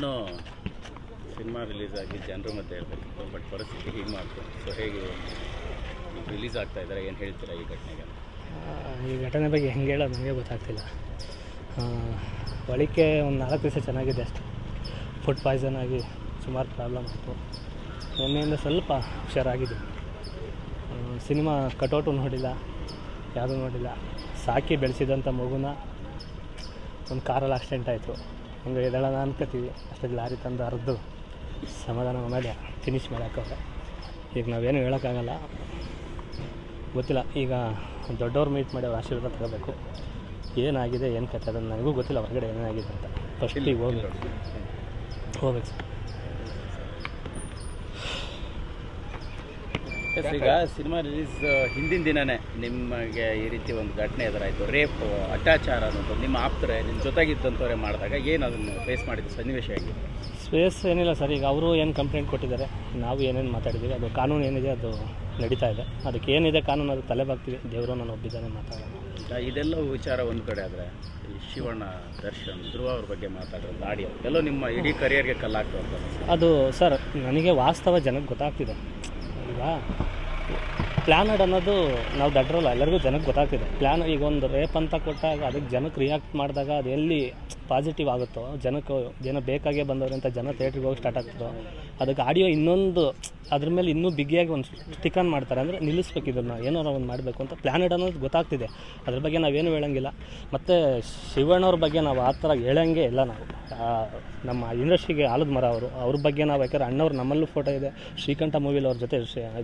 ಮನೋ cinema release ಆಗಿ ಜನರ ಮಧ್ಯೆ ಬಟ್ ಪರಿಸ್ಥಿತಿ ಹೀಗೆ ಮಾಡ್ತು. ಸೊ ಹೇಗೆ ರಿಲೀಸ್ ಆಗ್ತಾ ಇದ್ದಾರೆ ಏನು ಹೇಳ್ತೀರಾ ಈ ಘಟನೆಗೆ? ಈ ಘಟನೆ ಬಗ್ಗೆ ಹೆಂಗೆ ಹೇಳೋದು ನನಗೆ ಗೊತ್ತಾಗ್ತಿಲ್ಲ. ಒಳಿಕೆ ಒಂದು ನಾಲ್ಕು ದಿವಸ ಚೆನ್ನಾಗಿದೆ ಅಷ್ಟೆ. ಫುಡ್ ಪಾಯ್ಸನ್ ಆಗಿ ಸುಮಾರು ಪ್ರಾಬ್ಲಮ್ ಆಯಿತು. ನಿನ್ನೆಯಿಂದ ಸ್ವಲ್ಪ ಹುಷಾರಾಗಿದೆ ಸಿನಿಮಾ ಕಟೌಟು ನೋಡಿಲ್ಲ, ಯಾವುದೂ ನೋಡಿಲ್ಲ. ಸಾಕಿ ಬೆಳೆಸಿದಂಥ ಮಗುನ ಒಂದು ಕಾರಲ್ಲಿ ಆಕ್ಸಿಡೆಂಟ್ ಆಯಿತು. ಹಂಗೆ ಎದಳೋಣ ಅನ್ಕೋತೀವಿ ಅಷ್ಟೇ ಲಾರಿ ತಂದು ಅರ್ದು ಸಮಾಧಾನ ಮೇಲೆ ಫಿನಿಶ್ ಮಾಡೋಕ್ಕವ್ರೆ ಈಗ ನಾವೇನು ಹೇಳೋಕ್ಕಾಗಲ್ಲ. ಗೊತ್ತಿಲ್ಲ. ಈಗ ದೊಡ್ಡವ್ರು ಮೀಟ್ ಮಾಡಿ ಅವ್ರ ಆಶೀರ್ವಾದ ತಗೋಬೇಕು. ಏನಾಗಿದೆ ಏನು ಕತೆ ಅದನ್ನು ನನಗೂ ಗೊತ್ತಿಲ್ಲ. ಹೊರಗಡೆ ಏನಾಗಿದೆ ಅಂತ. ಫಸ್ಟಿಗೆ ಹೋಗಿ ಹೋಗ್ಬೇಕು ಸರ್. ಈಗ ಸಿನಿಮಾ ರಿಲೀಸ್ ಹಿಂದಿನ ದಿನನೇ ನಿಮಗೆ ಈ ರೀತಿ ಒಂದು ಘಟನೆ ಎದುರಾಯಿತು. ರೇಪ್ ಅತ್ಯಾಚಾರ ಅನ್ನೋದು ನಿಮ್ಮ ಆಪ್ತರೆ ನಿಮ್ಮ ಜೊತೆಗಿದ್ದಂಥವ್ರೆ ಮಾಡಿದಾಗ ಏನು ಅದನ್ನು ಫೇಸ್ ಮಾಡಿದ್ದು? ಸನ್ನಿವೇಶ ಹೇಗೆ ಸ್ಪೇಸ್ ಏನಿಲ್ಲ ಸರ್. ಈಗ ಅವರು ಏನು ಕಂಪ್ಲೇಂಟ್ ಕೊಟ್ಟಿದ್ದಾರೆ ನಾವು ಏನೇನು ಮಾತಾಡಿದ್ದೀವಿ ಅದು ಕಾನೂನು ಏನಿದೆ ಅದು ನಡೀತಾ ಇದೆ. ಅದಕ್ಕೆ ಏನಿದೆ ಕಾನೂನು ಅದು ತಲೆ ಬಾಕ್ತೀವಿ ದೇವರು ನಾನು ಒಬ್ಬಿದ್ದಾನೆ ಮಾತಾಡೋಣ ಈಗ ಇದೆಲ್ಲ ವಿಚಾರ ಒಂದು ಕಡೆ ಆದರೆ ಶಿವಣ್ಣ ದರ್ಶನ್ ಧ್ರುವ ಅವ್ರ ಬಗ್ಗೆ ಮಾತಾಡೋದು ಆಡಿಯೋ ಎಲ್ಲೋ ನಿಮ್ಮ ಇಡೀ ಕರಿಯರ್ಗೆ ಕಲ್ಲಾಗ್ತದೆ ಅಂತ ಅದು ಸರ್ ನನಗೆ ವಾಸ್ತವ ಜನಕ್ಕೆ ಗೊತ್ತಾಗ್ತಿದೆ. ಈಗ ಪ್ಲ್ಯಾನಡ್ ಅನ್ನೋದು ನಾವು ದಡ್ರಲ್ಲ, ಎಲ್ಲರಿಗೂ ಜನಕ್ಕೆ ಗೊತ್ತಾಗ್ತಿದೆ. ಪ್ಲ್ಯಾನ್ ಈಗ ಒಂದು ರೇಪ್ ಅಂತ ಕೊಟ್ಟಾಗ, ಅದಕ್ಕೆ ಜನಕ್ಕೆ ರಿಯಾಕ್ಟ್ ಮಾಡಿದಾಗ ಅದು ಎಲ್ಲಿ ಪಾಸಿಟಿವ್ ಆಗುತ್ತೋ, ಜನಕ್ಕೆ ಜನ ಬೇಕಾಗೇ ಬಂದವ್ರೆ ಅಂತ ಜನ ಥಿಯೇಟ್ರಿಗೆ ಹೋಗಿ ಸ್ಟಾರ್ಟ್ ಆಗ್ತದೋ, ಅದಕ್ಕೆ ಆಡಿಯೋ ಇನ್ನೊಂದು, ಅದ್ರ ಮೇಲೆ ಇನ್ನೂ ಬಿಗಿಯಾಗಿ ಒಂದು ಸ್ಟಿಕ್ ಆನ್ ಮಾಡ್ತಾರೆ. ಅಂದರೆ ನಿಲ್ಲಿಸ್ಬೇಕು ಇದನ್ನು, ಏನೋ ಒಂದು ಮಾಡಬೇಕು ಅಂತ ಪ್ಲ್ಯಾನೆಟ್ ಅನ್ನೋದು ಗೊತ್ತಾಗ್ತಿದೆ. ಅದ್ರ ಬಗ್ಗೆ ನಾವೇನು ಹೇಳೋಂಗಿಲ್ಲ. ಮತ್ತು ಶಿವಣ್ಣವ್ರ ಬಗ್ಗೆ ನಾವು ಆ ಥರ ಹೇಳೋಂಗೆ ಇಲ್ಲ ನಾವು. ನಮ್ಮ ಇಂಡಸ್ಟ್ರಿಗೆ ಆಲದ ಮರ ಅವರು, ಅವ್ರ ಬಗ್ಗೆ ನಾವು ಯಾಕಂದ್ರೆ ಅಣ್ಣವ್ರು ನಮ್ಮಲ್ಲೂ ಫೋಟೋ ಇದೆ. ಶ್ರೀಕಂಠ ಮೂವಿಲಿ ಅವ್ರ ಜೊತೆ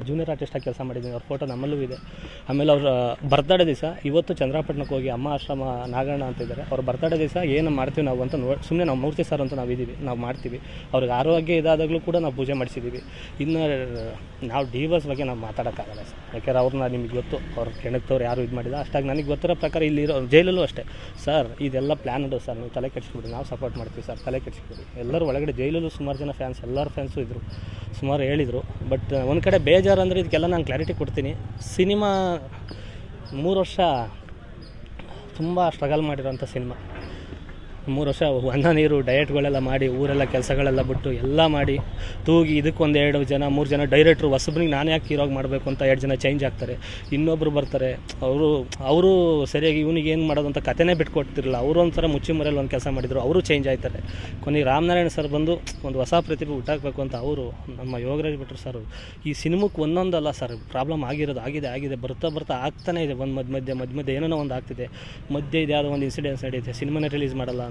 ಜೂನಿಯರ್ ಆರ್ಟಿಸ್ಟಾಗಿ ಕೆಲಸ ಮಾಡಿದ್ದೀನಿ, ಅವ್ರ ಫೋಟೋ ನಮ್ಮಲ್ಲೂ ಇದೆ. ಆಮೇಲೆ ಅವ್ರ, ಬರ್ತಡೇ ದಿವಸ, ಇವತ್ತು ಚಂದ್ರಪಟ್ಟಣಕ್ಕೆ ಹೋಗಿ ಅಮ್ಮ ಆಶ್ರಮ ನಾಗಣ್ಣ ಅಂತಿದ್ದಾರೆ. ಅವ್ರ ಬರ್ತಡೇ ದಿವಸ ಏನು ಮಾಡ್ತೀವಿ ನಾವು ಅಂತ ನೋ ಸುಮ್ಮನೆ ನಾವು ಮೂರ್ತಿ ಸರ್ ಅಂತ ನಾವು ಇದ್ದೀವಿ ನಾವು ಮಾಡ್ತೀವಿ. ಅವ್ರಿಗೆ ಆರೋಗ್ಯ ಇದಾದಾಗಲೂ ಕೂಡ ನಾವು ಪೂಜೆ ಮಾಡಿಸಿದ್ದೀವಿ ಇನ್ನು, ನಾವು ಡಿವರ್ಸ್ ಬಗ್ಗೆ ನಾವು ಮಾತಾಡೋಕ್ಕಾಗಲ್ಲ ಸರ್. ಯಾಕೆಂದ್ರೆ ಅವ್ರನ್ನ ನಿಮಗೆ ಗೊತ್ತು, ಅವ್ರ ಕೆಣಕ್ತವ್ರು ಯಾರು ಇದು ಮಾಡಿಲ್ಲ. ಅಷ್ಟಾಗಿ ನನಗೆ ಗೊತ್ತಿರೋ ಪ್ರಕಾರ ಇಲ್ಲಿರೋ ಜೈಲಲ್ಲೂ ಅಷ್ಟೇ. ಸರ್, ಇದೆಲ್ಲ ಪ್ಲ್ಯಾನ್ಡು ಸರ್. ನೀವು ತಲೆ ಕೆಡಿಸ್ಬಿಡಿ, ನಾವು ಸಪೋರ್ಟ್ ಮಾಡ್ತೀವಿ ಸರ್. ತಲೆ ಕೆಡಿಸ್ಬಿಡಿ. ಎಲ್ಲರೂ ಒಳಗಡೆ ಜೈಲಲ್ಲೂ ಸುಮಾರು ಜನ ಫ್ಯಾನ್ಸ್ ಎಲ್ಲರ ಫ್ಯಾನ್ಸು ಇದ್ದರು ಸುಮಾರು ಹೇಳಿದರು. ಬಟ್ ಒಂದು ಕಡೆ ಬೇಜಾರು ಅಂದರೆ ಇದಕ್ಕೆಲ್ಲ ನಾನು ಕ್ಲಾರಿಟಿ ಕೊಡ್ತೀನಿ. ಸಿನಿಮಾ ಮೂರು ವರ್ಷ ತುಂಬ ಸ್ಟ್ರಗಲ್ ಮಾಡಿರೋಂಥ ಸಿನಿಮಾ. ಮೂರು ವರ್ಷ ಅನ್ನ ನೀರು ಡಯಟ್ಗಳೆಲ್ಲ ಮಾಡಿ, ಊರೆಲ್ಲ ಕೆಲಸಗಳೆಲ್ಲ ಬಿಟ್ಟು ಎಲ್ಲ ಮಾಡಿ, ತೂಗಿ ಇದಕ್ಕೊಂದು ಎರಡು ಜನ, ಮೂರು ಜನ ಡೈರೆಕ್ಟ್ರು ಹೊಸಬ್ರಿಗೆ ನಾನು ಯಾಕೆ ಹೀರೋಗಿ ಮಾಡಬೇಕು ಅಂತ ಎರಡು ಜನ ಚೇಂಜ್ ಆಗ್ತಾರೆ. ಇನ್ನೊಬ್ಬರು ಬರ್ತಾರೆ. ಅವರು ಅವರು ಸರಿಯಾಗಿ ಇವನಿಗೆ ಏನು ಮಾಡೋದು ಅಂತ ಕತೆನೇ ಬಿಟ್ಕೊಡ್ತಿರಲಿಲ್ಲ ಅವರು ಒಂಥರ ಮುಚ್ಚಿ ಮರೆಯಲ್ಲಿ ಒಂದು ಕೆಲಸ ಮಾಡಿದರು, ಅವರು ಚೇಂಜ್ ಆಯ್ತಾರೆ. ಕೊನೆಗೆ ರಾಮನಾರಾಯಣ ಸರ್ ಬಂದು ಒಂದು ಹೊಸ ಪ್ರತಿಭೆ ಹುಟ್ಟಾಕಬೇಕು ಅಂತ ಅವರು, ನಮ್ಮ ಯೋಗರಾಜ್ ಬಿಟ್ಟರು ಸರ್ ಈ ಸಿನಿಮಕ್ಕೆ ಒಂದೊಂದಲ್ಲ ಸರ್ ಪ್ರಾಬ್ಲಮ್ ಆಗಿರೋದು, ಆಗಿದೆ ಆಗಿದೆ, ಬರ್ತಾ ಬರ್ತಾ ಆಗ್ತಾನೆ ಇದೆ. ಒಂದು ಮಧ್ಯ ಮಧ್ಯೆ ಮಧ್ಯ ಮಧ್ಯೆ ಏನೋ ಒಂದು ಆಗ್ತಿದೆ. ಮಧ್ಯೆ ಇದು ಯಾವುದೋ ಒಂದು ಇನ್ಸಿಡೆನ್ಸ್ ನಡೆಯುತ್ತೆ ಸಿನಿಮಾನೇ ರಿಲೀಸ್ ಮಾಡಲ್ಲ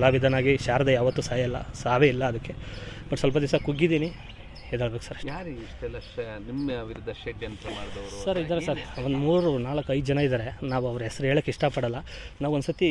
ಕಲಾವಿದನಾಗಿ ಶಾರದೆ ಯಾವತ್ತೂ ಸಾಯಲ್ಲ ಸಾವೇ ಇಲ್ಲ ಅದಕ್ಕೆ. ಬಟ್ ಸ್ವಲ್ಪ ದಿವಸ ಕುಗ್ಗಿದ್ದೀನಿ ಎದ್ದೇಳ್ಬೇಕು ಸರ್ ಯಾರು ಇಷ್ಟೆಲ್ಲ ನಿಮ್ಮ ವಿರುದ್ಧ ಷಡ್ಯಂತ್ರ ಮಾಡಿದವರು ಸರ್ ಇದ್ದಾರೆ ಸರ್. ಒಂದು ಮೂರು ನಾಲ್ಕು ಐದು ಜನ ಇದ್ದಾರೆ. ನಾವು ಅವ್ರ ಹೆಸರು ಹೇಳೋಕ್ಕೆ ಇಷ್ಟಪಡಲ್ಲ. ನಾವು ಒಂದು ಸತಿ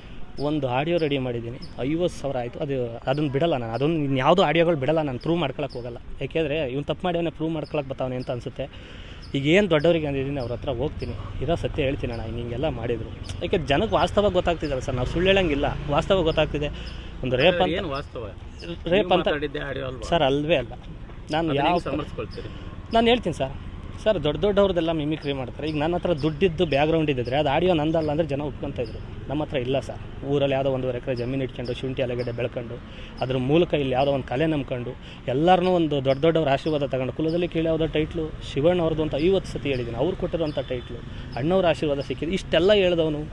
ಒಂದು ಆಡಿಯೋ ರೆಡಿ ಮಾಡಿದ್ದೀನಿ. ಐವತ್ತು ಸಾವಿರ ಆಯಿತು. ಅದು ಅದನ್ನು ಬಿಡಲ್ಲ ನಾನು. ಅದೊಂದು ಇನ್ಯಾವುದೋ ಆಡಿಯೋಗಳು ಬಿಡಲ್ಲ. ನಾನು ಪ್ರೂವ್ ಮಾಡ್ಕೊಳಕ್ಕೆ ಹೋಗಲ್ಲ. ಯಾಕೆಂದರೆ ಇವ್ನು ತಪ್ಪು ಮಾಡ್ಯವನೇ ಪ್ರೂವ್ ಮಾಡ್ಕೊಳಕ್ಕೆ ಬರ್ತಾವನೆ ಅಂತ ಅನಿಸುತ್ತೆ. ಈಗ ಏನು ದೊಡ್ಡವರಿಗೆ ಅಂದಿದ್ದೀನಿ ಅವ್ರ ಹತ್ರ ಹೋಗ್ತೀನಿ. ಇರೋ ಸತ್ಯ ಹೇಳ್ತೀನಿ ನಾನು. ಹಿಂಗೆಲ್ಲ ಮಾಡಿದರು. ಯಾಕೆ ಜನಕ್ಕೆ ವಾಸ್ತವ ಗೊತ್ತಾಗ್ತಿದ್ದಲ್ಲ ಸರ್. ನಾವು ಸುಳ್ಳು ಹೇಳಂಗಿಲ್ಲ. ವಾಸ್ತವ ಗೊತ್ತಾಗ್ತಿದೆ. ಒಂದು ರೇಪ್ ಅಂತ ವಾಸ್ತವ? ರೇಪ್ ಅಂತ ಸರ್ ಅಲ್ವೇ ಅಲ್ಲ. ನಾನು ಯಾವ ನಾನು ಹೇಳ್ತೀನಿ ಸರ್. ಸರ್, ದೊಡ್ಡ ದೊಡ್ಡವ್ರದ್ದೆಲ್ಲ ಮಿಮಿಕ್ರಿ ಮಾಡ್ತಾರೆ. ಈಗ ನನ್ನ ಹತ್ರ ದುಡ್ಡಿದ್ದು ಬ್ಯಾಗ್ರೌಂಡ್ ಇದ್ದಿದ್ರೆ ಅದು ಆಡಿಯೋ ನಂದಲ್ಲ ಅಂದರೆ ಜನ ಒಪ್ಕೊಂತ ಇದ್ರು. ನಮ್ಮ ಹತ್ರ ಇಲ್ಲ ಸರ್. ಊರಲ್ಲಿ ಯಾವುದೋ ಒಂದೂವರೆ ಎಕರೆ ಜಮೀನು ಇಟ್ಕೊಂಡು, ಶುಂಠಿ ಅಲೆಗಡೆ ಬೆಳ್ಕೊಂಡು, ಅದ್ರ ಮೂಲಕ ಇಲ್ಲಿ ಯಾವುದೋ ಒಂದು ಕಲೆ ನಂಬ್ಕೊಂಡು ಎಲ್ಲರನ್ನೂ ಒಂದು ದೊಡ್ಡ ದೊಡ್ಡವ್ರ ಆಶೀರ್ವಾದ ತಗೊಂಡು, ಕುಲದಲ್ಲಿ ಕೀಳಿ ಯಾವುದೋ ಟೈಟ್ಲು ಶಿವಣ್ಣ ಅವ್ರದ್ದು ಅಂತ ಐವತ್ತು ಸತಿ ಹೇಳಿದ್ದೀನಿ ಅವ್ರು ಕೊಟ್ಟಿರೋಂಥ ಟೈಟ್ಲು ಅಣ್ಣವ್ರ ಆಶೀರ್ವಾದ ಸಿಕ್ಕಿದೆ. ಇಷ್ಟೆಲ್ಲ ಹೇಳ್ದವನು,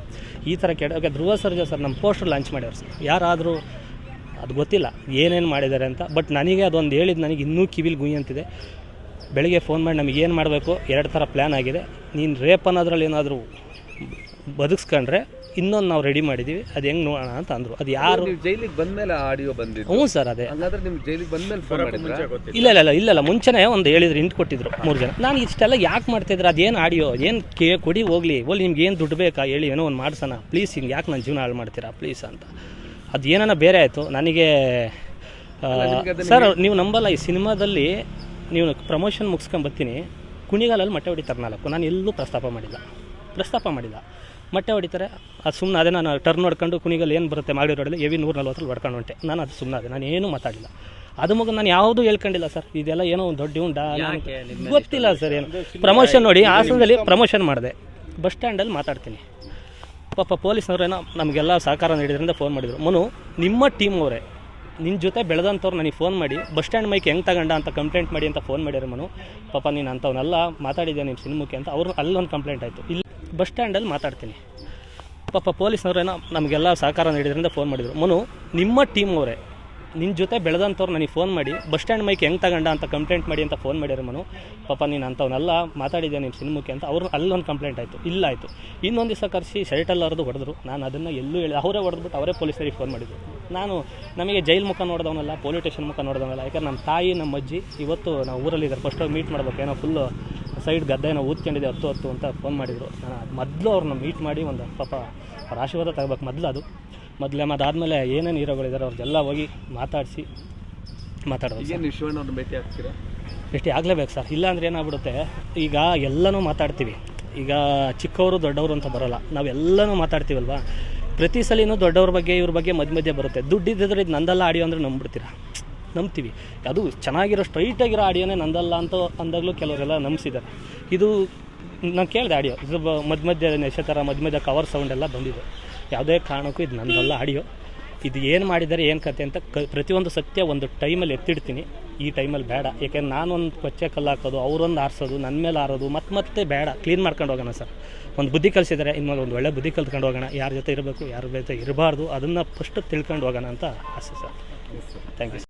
ಈ ಥರ ಕೆಡ, ಓಕೆ, ಧ್ರುವ ಸರ್ಜಾ ಸರ್ ನಮ್ಮ ಪೋಸ್ಟರ್ ಲಾಂಚ್ ಮಾಡ್ಯಾರ ಸರ್. ಯಾರಾದರೂ, ಅದು ಗೊತ್ತಿಲ್ಲ ಏನೇನು ಮಾಡಿದ್ದಾರೆ ಅಂತ ಬಟ್ ನನಗೆ ಅದೊಂದು ಹೇಳಿದ್ದು ನನಗೆ ಇನ್ನೂ ಕಿವಿಲಿ ಗುಯ್ ಅಂತಿದೆ. ಬೆಳಿಗ್ಗೆ ಫೋನ್ ಮಾಡಿ ನಮಗೆ ಏನು ಮಾಡಬೇಕು? ಎರಡು ಥರ ಪ್ಲ್ಯಾನ್ ಆಗಿದೆ. ನೀನು ರೇಪ್ ಅನ್ನೋದ್ರಲ್ಲಿ ಏನಾದರೂ ಬದುಕ್ಸ್ಕೊಂಡ್ರೆ ಇನ್ನೊಂದು ನಾವು ರೆಡಿ ಮಾಡಿದ್ದೀವಿ ಅದು ಹೆಂಗೆ ನೋಡೋಣ ಅಂತ ಅಂದರು. ಅದು ಯಾರು ನೀವು ಜೈಲಿಗೆ ಬಂದ್ಮೇಲೆ ಆಡಿಯೋ ಬಂದಿದ್ದು. ಹ್ಞೂ ಸರ್ ಅದೇ. ಹಂಗಾದ್ರೆ ನಿಮ್ಮ ಜೈಲಿಗೆ ಬಂದ್ಮೇಲೆ ಫೋನ್ ಮಾಡಿದ್ರೆ? ಇಲ್ಲ ಇಲ್ಲ ಇಲ್ಲ ಇಲ್ಲ ಇಲ್ಲ. ಮುಂಚೆನೇ ಒಂದು ಹೇಳಿದ್ರು ಇಂಟ್ ಕೊಟ್ಟಿದ್ರು ಮೂರು ಜನ. ನಾನು ಇಷ್ಟೆಲ್ಲ ಯಾಕೆ ಮಾಡ್ತಿದ್ರು? ಅದೇನು ಆಡಿಯೋ ಏನು ಕೇ ಕೊಡಿ ಹೋಗ್ಲಿ. ಓಲಿ ನಿಮ್ಗೆ ಏನು ದುಡ್ಡು ಬೇಕಾ? ಹೇಳಿ ಏನೋ ಒಂದು ಮಾಡ್ಸೋಣ. ಪ್ಲೀಸ್ ಹಿಂಗೆ ಯಾಕೆ ನನ್ನ ಜೀವನ ಹಾಳು ಮಾಡ್ತೀರಾ? ಪ್ಲೀಸ್ ಅಂತ. ಅದು ಏನಾನ ಬೇರೆ ಆಯಿತು. ನನಗೆ ಸರ್ ನೀವು ನಂಬಲ್ಲ ಈ ಸಿನಿಮಾದಲ್ಲಿ ನೀವು ಪ್ರಮೋಷನ್ ಮುಗಿಸ್ಕೊಂಬರ್ತೀನಿ ಕುಣಿಗಾಲಲ್ಲಿ ಮೊಟ್ಟೆ ಹೊಡಿತಾರೆ ನಾಲ್ಕು. ನಾನು ಎಲ್ಲೂ ಪ್ರಸ್ತಾಪ ಮಾಡಿಲ್ಲ. ಪ್ರಸ್ತಾಪ ಮಾಡಿಲ್ಲ. ಮೊಟ್ಟೆ ಹೊಡಿತಾರೆ. ಅದು ಸುಮ್ಮನೆ ಅದೇ ನಾನು ಟರ್ನ್ ಹೊಡ್ಕೊಂಡು ಕುಣಿಗಾಲ ಏನು ಬರುತ್ತೆ ಮಾಡಿ ರೋಡಲ್ಲಿ ಎವಿ ನೂರ ನಲ್ವತ್ತರಲ್ಲಿ ಹೊಡ್ಕೊಂಡು ಹೊಂಟೆ. ನಾನು ಅದು ಸುಮ್ಮನೆ ಅದೇ. ನಾನು ಏನೂ ಮಾತಾಡಿಲ್ಲ. ಅದು ಮುಗಿದು ನಾನು ಯಾವುದೂ ಹೇಳ್ಕೊಂಡಿಲ್ಲ ಸರ್. ಇದೆಲ್ಲ ಏನೋ ಒಂದು ದೊಡ್ಡ ಉಂಡ ಗೊತ್ತಿಲ್ಲ ಸರ್ ಏನು. ಪ್ರಮೋಷನ್ ನೋಡಿ ಹಾಸನದಲ್ಲಿ ಪ್ರಮೋಷನ್ ಮಾಡಿದೆ. ಬಸ್ ಸ್ಟ್ಯಾಂಡಲ್ಲಿ ಮಾತಾಡ್ತೀನಿ. ಪಾಪ ಪೊಲೀಸ್ನವ್ರೇನೋ ನಮಗೆಲ್ಲ ಸಹಕಾರ ನೀಡಿದ್ರಿಂದ ಫೋನ್ ಮಾಡಿದರು. ಮನು ನಿಮ್ಮ ಟೀಮ್ ಅವರೇ. ನಿನ್ನ ಜೊತೆ ಬೆಳೆದಂಥವ್ರು ನನಗೆ ಫೋನ್ ಮಾಡಿ, ಬಸ್ ಸ್ಟ್ಯಾಂಡ್ ಮೈಕ್ ಹೆಂಗೆ ತಗೊಂಡ ಅಂತ ಕಂಪ್ಲೇಂಟ್ ಮಾಡಿ ಅಂತ ಫೋನ್ ಮಾಡ್ಯಾರ ಮನು. ಪಾಪ ನೀನು ಅಂಥವನ್ನೆಲ್ಲ ಮಾತಾಡಿದ್ದೆ ನಿಮ್ಮ ಸಿನಿಮಕ್ಕೆ ಅಂತ ಅವ್ರು ಅಲ್ಲೊಂದು ಕಂಪ್ಲೇಂಟ್ ಆಯಿತು. ಇಲ್ಲಿ ಬಸ್ ಸ್ಟ್ಯಾಂಡಲ್ಲಿ ಮಾತಾಡ್ತೀನಿ. ಪಾಪ ಪೊಲೀಸ್ನವ್ರೇನೋ ನಮಗೆಲ್ಲ ಸಹಕಾರ ನೀಡಿದ್ರಿಂದ ಫೋನ್ ಮಾಡಿದರು. ಮನು, ನಿಮ್ಮ ಟೀಮ್ ಅವರೇ ನಿನ್ನ ಜೊತೆ ಬೆಳೆದಂಥವ್ರು ನನಗೆ ಫೋನ್ ಮಾಡಿ, ಬಸ್ ಸ್ಟ್ಯಾಂಡ್ ಮೈಕ್ ಹೆಂಗೆ ತಗೊಂಡ ಅಂತ ಕಂಪ್ಲೇಂಟ್ ಮಾಡಿ ಅಂತ ಫೋನ್ ಮಾಡ್ಯಾರ ಮನು. ಪಾಪ ನೀನು ಅಂಥವನ್ನೆಲ್ಲ ಮಾತಾಡಿದ್ದೆ ನಿಮ್ಮ ಸಿನಿಮಕ್ಕೆ ಅಂತ ಅವ್ರು ಅಲ್ಲೊಂದು ಕಂಪ್ಲೇಂಟ್ ಆಯಿತು. ಇಲ್ಲ ಆಯಿತು. ಇನ್ನೊಂದು ದಿವಸ ಕರೆಸಿ ಶರ್ಟಲ್ಲಿ ಹರಿದು ಹೊಡೆದ್ರು. ನಾನು ಅದನ್ನು ಎಲ್ಲೂ ಹೇಳಿ, ಅವರೇ ಹೊಡೆದ್ಬಿಟ್ಟು ಅವರೇ ಪೊಲೀಸರಿಗೆ ಫೋನ್ ಮಾಡಿದ್ರು. ನಾನು ನಮಗೆ ಜೈಲ್ ಮುಖ ನೋಡಿದವನಲ್ಲ ಪೊಲೀಸ್ ಸ್ಟೇಷನ್ ಮುಖ ನೋಡಿದವನಲ್ಲ. ಯಾಕಂದ್ರೆ ನಮ್ಮ ತಾಯಿ ನಮ್ಮ ಅಜ್ಜಿ ಇವತ್ತು ನಾವು ಊರಲ್ಲಿದ್ದಾರೆ ಫಸ್ಟ್ ಹೋಗಿ ಮೀಟ್ ಮಾಡ್ಬೇಕು. ಏನೋ ಫುಲ್ಲು ಸೈಡ್ ಗದ್ದೆ ಏನೋ ಊದ್ಕೊಂಡಿದ್ದೆ ಹತ್ತು ಹತ್ತು ಅಂತ ಫೋನ್ ಮಾಡಿದರು. ನಾನು ಮೊದಲು ಅವ್ರನ್ನ ಮೀಟ್ ಮಾಡಿ ಒಂದು ಪಾಪ ಅವ್ರ ಆಶೀರ್ವಾದ ತಗೋಬೇಕು. ಮೊದಲು ಅದು. ಮೊದಲೇ ಅದಾದಮೇಲೆ ಏನೇನು ಹೀರೋಗಳಿದ್ದಾರೆ ಅವ್ರದ್ದೆಲ್ಲ ಹೋಗಿ ಮಾತಾಡಿಸಿ ಮಾತಾಡೋದು ಭೇಟಿ ಆಗ್ತೀರಾ? ಎಷ್ಟು ಆಗಲೇಬೇಕು ಸರ್. ಇಲ್ಲ ಅಂದ್ರೆ ಏನಾಗ್ಬಿಡುತ್ತೆ ಈಗ ಎಲ್ಲನೂ ಮಾತಾಡ್ತೀವಿ. ಈಗ ಚಿಕ್ಕವರು ದೊಡ್ಡವರು ಅಂತ ಬರೋಲ್ಲ. ನಾವೆಲ್ಲನೂ ಮಾತಾಡ್ತೀವಲ್ವಾ? ಪ್ರತಿ ಸಲಿನೂ ದೊಡ್ಡವ್ರ ಬಗ್ಗೆ, ಇವ್ರ ಬಗ್ಗೆ ಮಧ್ಯ ಮಧ್ಯೆ ಬರುತ್ತೆ. ದುಡ್ಡಿದ್ದರೆ ಇದು ನಂದಲ್ಲ ಆಡಿಯೋ ಅಂದರೆ ನಂಬ್ಬಿಡ್ತೀರಾ? ನಂಬ್ತೀವಿ. ಅದು ಚೆನ್ನಾಗಿರೋ ಸ್ಟ್ರೈಟಾಗಿರೋ ಆಡಿಯೋನೇ ನಂದಲ್ಲ ಅಂತ ಅಂದಾಗಲೂ ಕೆಲವರೆಲ್ಲ ನಂಬಿಸಿದ್ದಾರೆ. ಇದು ನಾನು ಕೇಳಿದೆ ಆಡಿಯೋ. ಇದು ಮಧ್ಯ ಮಧ್ಯ ಮಧ್ಯ ಥರ ಮಧ್ಯ ಮಧ್ಯ ಕವರ್ ಸೌಂಡ್ ಎಲ್ಲ ಬಂದಿದೆ. ಯಾವುದೇ ಕಾರಣಕ್ಕೂ ಇದು ನಂದಲ್ಲ ಆಡಿಯೋ. ಇದು ಏನು ಮಾಡಿದ್ದಾರೆ, ಏನು ಕತೆ ಅಂತ ಕ, ಪ್ರತಿಯೊಂದು ಸತ್ಯ ಒಂದು ಟೈಮಲ್ಲಿ ಎತ್ತಿಡ್ತೀನಿ. ಈ ಟೈಮಲ್ಲಿ ಬೇಡ. ಯಾಕೆಂದ್ರೆ ನಾನೊಂದು ಕೊಚ್ಚೆ ಕಲ್ಲು ಹಾಕೋದು ಅವರೊಂದು ಆರಿಸೋದು ನನ್ನ ಮೇಲೆ ಆರೋದು ಮತ್ತೆ ಮತ್ತೆ ಬೇಡ. ಕ್ಲೀನ್ ಮಾಡ್ಕೊಂಡು ಹೋಗೋಣ ಸರ್. ಒಂದು ಬುದ್ಧಿ ಕಲಿಸಿದರೆ ಇನ್ಮೇಲೆ ಒಂದು ಒಳ್ಳೆ ಬುದ್ಧಿ ಕಲ್ತ್ಕೊಂಡು ಹೋಗೋಣ. ಯಾರ ಜೊತೆ ಇರಬೇಕು, ಯಾರ ಜೊತೆ ಇರಬಾರ್ದು, ಅದನ್ನು ಫಸ್ಟ್ ತಿಳ್ಕೊಂಡು ಹೋಗೋಣ ಅಂತ ಆಸೆ ಸರ್. Thank you